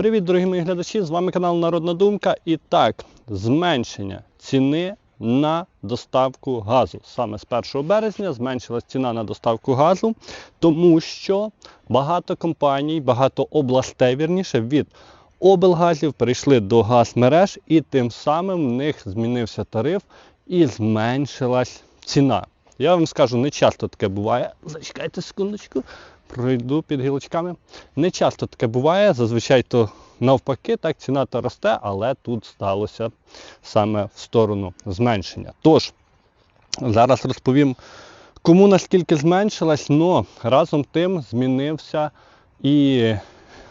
Привіт, дорогі мої глядачі! З вами канал Народна Думка. І так, зменшення ціни на доставку газу. Саме з 1 березня зменшилась ціна на доставку газу, тому що багато компаній, багато областей, вірніше, від облгазів перейшли до газмереж, і тим самим в них змінився тариф і зменшилась ціна. Я вам скажу, не часто таке буває. Зачекайте секундочку, пройду під гілочками. Не часто таке буває, зазвичай то навпаки, так ціна то росте, але тут сталося саме в сторону зменшення. Тож, зараз розповім, кому наскільки зменшилась, але разом тим змінився і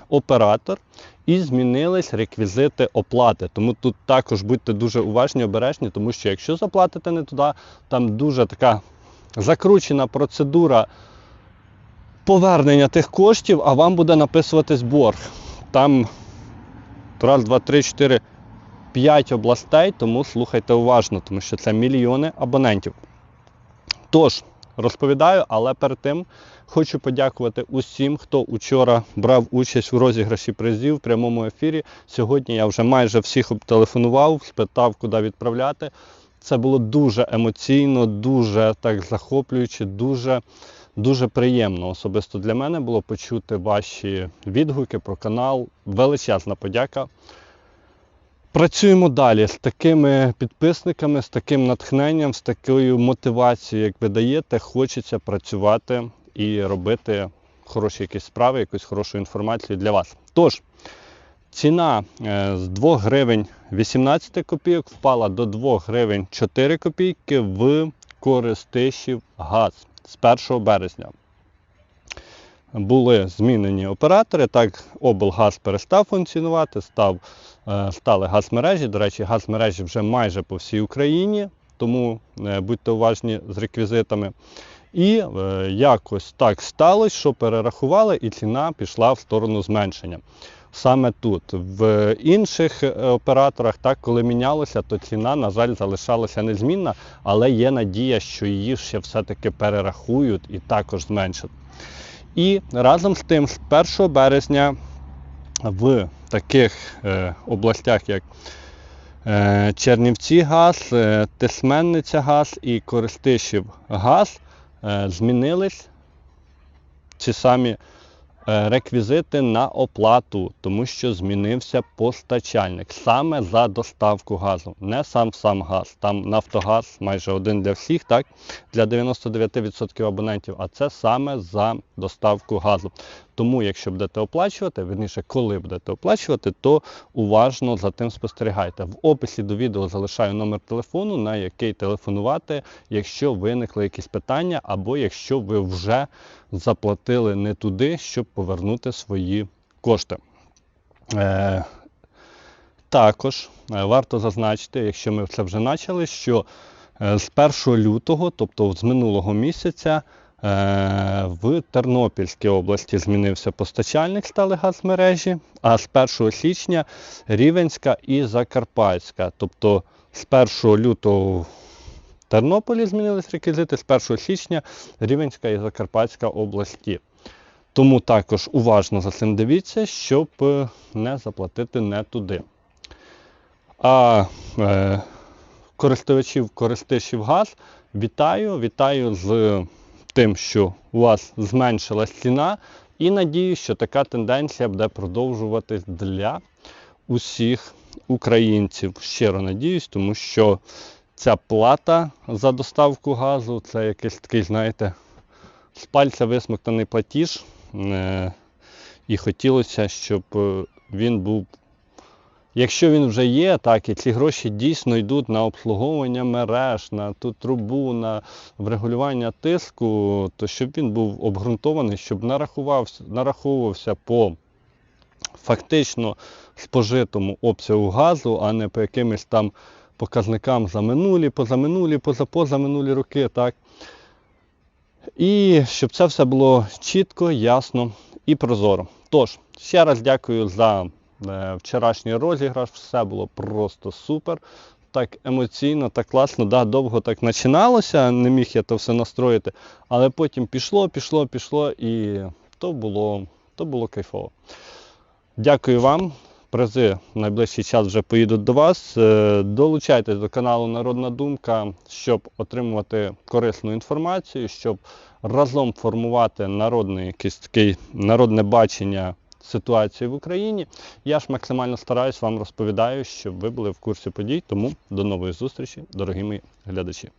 оператор, і змінились реквізити оплати. Тому тут також будьте дуже уважні, обережні, тому що якщо заплатите не туди, там дуже така закручена процедура повернення тих коштів, а вам буде написуватись борг. Там раз, два, три, чотири, п'ять областей, тому слухайте уважно, тому що це мільйони абонентів. Тож, розповідаю, але перед тим хочу подякувати усім, хто учора брав участь у розіграші призів в прямому ефірі. Сьогодні я вже майже всіх обтелефонував, спитав, куди відправляти. Це було дуже емоційно, дуже так захоплююче, дуже, дуже приємно. Особисто для мене було почути ваші відгуки про канал. Величезна подяка. Працюємо далі з такими підписниками, з таким натхненням, з такою мотивацією, як ви даєте, хочеться працювати і робити хороші якісь справи, якусь хорошу інформацію для вас. Тож, ціна е, з 2 гривень 18 копійок впала до 2 гривень 4 копійки в Користишів газ з 1 березня. Були змінені оператори, так облгаз перестав функціонувати, став, е, стали газмережі. До речі, газмережі вже майже по всій Україні, тому е, будьте уважні з реквізитами. І якось так сталося, що перерахували, і ціна пішла в сторону зменшення. Саме тут. В інших е, операторах, так, коли мінялося, то ціна, на жаль, залишалася незмінна, але є надія, що її ще все-таки перерахують і також зменшать. І разом з тим, з 1 березня в таких е, областях, як е, Чернівці газ, Тисменниця газ і Користишів газ, змінились ці самі реквізити на оплату, тому що змінився постачальник саме за доставку газу, не сам сам газ. Там Нафтогаз майже один для всіх, так, для 99% абонентів, а це саме за доставку газу. Тому, якщо будете оплачувати, верніше, коли будете оплачувати, то уважно за тим спостерігайте. В описі до відео залишаю номер телефону, на який телефонувати, якщо виникли якісь питання, або якщо ви вже заплатили не туди, щоб повернути свої кошти. Е, також е, варто зазначити, якщо ми це вже почали, що е, з 1 лютого, тобто з минулого місяця, в Тернопільській області змінився постачальник стали газмережі, а з 1 січня Рівенська і Закарпатська. Тобто з 1 лютого в Тернополі змінились реквізити, з 1 січня Рівенська і Закарпатська області. Тому також уважно за цим дивіться, щоб е, не заплатити не туди. А е, користувачів користишів газ вітаю, вітаю з тим, що у вас зменшилась ціна, і надію, що така тенденція буде продовжуватись для усіх українців. Щиро надіюсь, тому що ця плата за доставку газу це якийсь такий, знаєте, з пальця висмоктаний платіж. Е, І хотілося, щоб е, він був Якщо він вже є, так, і ці гроші дійсно йдуть на обслуговування мереж, на ту трубу, на врегулювання тиску, то щоб він був обґрунтований, щоб нараховувався по фактично спожитому обсягу газу, а не по якимось там показникам за минулі, позаминулі, позапозаминулі роки. так. І щоб це все було чітко, ясно і прозоро. Тож, ще раз дякую за вчорашній розіграш, все було просто супер. Так емоційно, так класно, да, довго так починалося, не міг я то все настроїти, але потім пішло, пішло, пішло, і то було, то було кайфово. Дякую вам. Призи в найближчий час вже поїдуть до вас. Е, Долучайтесь до каналу Народна Думка, щоб отримувати корисну інформацію, щоб разом формувати народне, якесь таке народне бачення ситуації в Україні. Я ж максимально стараюсь вам розповідаю, щоб ви були в курсі подій. Тому до нової зустрічі, дорогі мої глядачі.